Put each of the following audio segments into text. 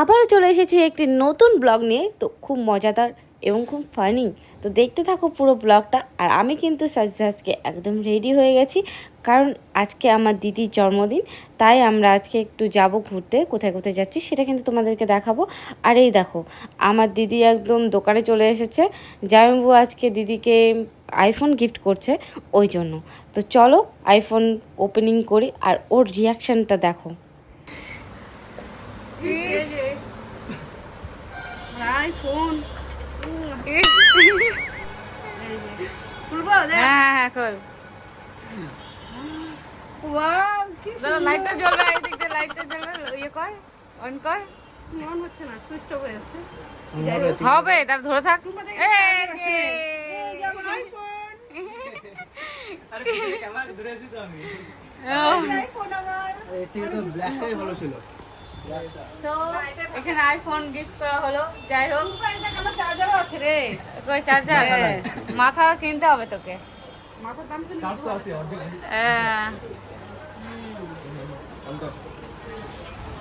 আবারও চলে এসেছি একটি নতুন ব্লগ নিয়ে। তো খুব মজাদার এবং খুব ফানি তো দেখতে থাকো পুরো ব্লগটা। আর আমি কিন্তু সাজতে আজকে একদম রেডি হয়ে গেছি। কারণ আজকে আমার দিদির জন্মদিন। তাই আমরা আজকে একটু যাব ঘুরতে। কোথায় কোথায় যাচ্ছি সেটা কিন্তু তোমাদেরকে দেখাবো। আর এই দেখো, আমার দিদি একদম দোকানে চলে এসেছে। জামাইবু আজকে দিদিকে আইফোন গিফট করছে ওই জন্য। তো চলো আইফোন ওপেনিং করি আর ওর রিয়াকশানটা দেখো। আইফোন খুলবো হ্যাঁ হ্যাঁ কর ওয়াও কি লাইটটা জ্বলবে এই দিক দিয়ে লাইটটা জ্বলবে ইয়ে কর অন কর। মন হচ্ছে না সুইচ অফ হয়ে যাচ্ছে। হবে তার ধরে থাক। এই যে। এই। যেমন আইফোন আইফোন আমার। এর তো ব্ল্যাকটাই ভালো ছিল। তো এখানে আইফোন গিফট করা হলো যাই হোক। চার্জারও আছে রে কই চার্জার মাথা কিনতে হবে তোকে। আহ,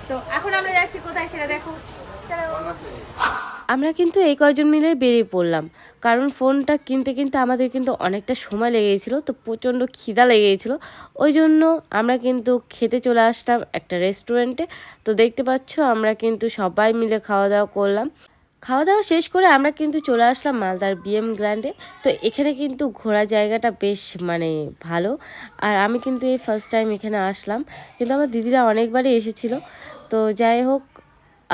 তো এখন আমরা যাচ্ছি কোথায় সেটা দেখো। চলো। আমরা কিন্তু এই কয়জন মিলে বেরিয়ে পড়লাম। কারণ ফোনটা কিনতে কিনতে আমাদের কিন্তু অনেকটা সময় লেগে গেছিল তো প্রচণ্ড খিদা লেগে গেছিল ওই জন্য আমরা কিন্তু খেতে চলে আসলাম একটা রেস্টুরেন্টে। তো দেখতে পাচ্ছ, আমরা কিন্তু সবাই মিলে খাওয়া দাওয়া করলাম। খাওয়া দাওয়া শেষ করে আমরা কিন্তু চলে আসলাম মালদার বিএম গ্র্যান্ডে। তো এখানে কিন্তু ঘোরা জায়গাটা বেশ মানে ভালো। আর আমি কিন্তু এই ফার্স্ট টাইম এখানে আসলাম। কিন্তু আমার দিদিরা অনেকবারই এসেছিল। তো যাই হোক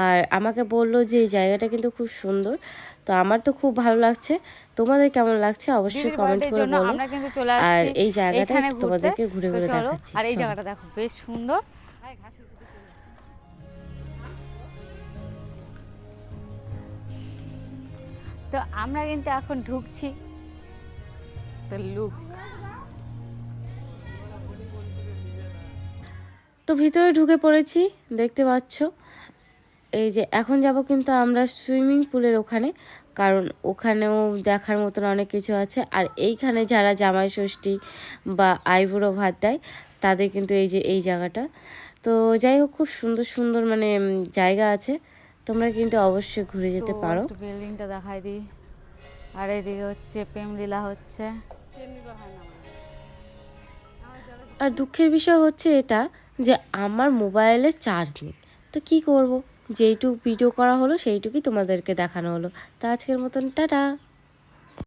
আর আমাকে বলল যে এই জায়গাটা কিন্তু খুব সুন্দর। তো আমার তো খুব ভালো লাগছে। তোমাদের কেমন লাগছে অবশ্যই কমেন্ট করে বলো। আর এই জায়গাটা। তোমাদেরকে ঘুরে ঘুরে দেখাচ্ছি। আর এই জায়গাটা দেখো বেশ সুন্দর। তো আমরা কিন্তু এখন ঢুকছি। তো লুক তো ভিতরে ঢুকে পড়েছি দেখতে পাচ্ছ। এই যে এখন যাব কিন্তু আমরা সুইমিং পুলের ওখানে কারণ ওখানেও দেখার মতন অনেক কিছু আছে। আর এইখানে যারা জামাই ষষ্ঠী বা আইবুড়ো ভাত দেয় তাদের কিন্তু এই যে এই জায়গাটা। তো যাই হোক খুব সুন্দর সুন্দর মানে জায়গা আছে। তোমরা কিন্তু অবশ্যই ঘুরে যেতে পারো। বিল্ডিংটা দেখাই দিই। আর এদিকে হচ্ছে প্রেম লীলা হচ্ছে। আর দুঃখের বিষয় হচ্ছে এটা যে আমার মোবাইলে চার্জ নেই। তো কি করব? যেইটুকু ভিডিও করা হলো সেইটুকুই তোমাদেরকে দেখানো হলো। তা আজকের মতন টাটা!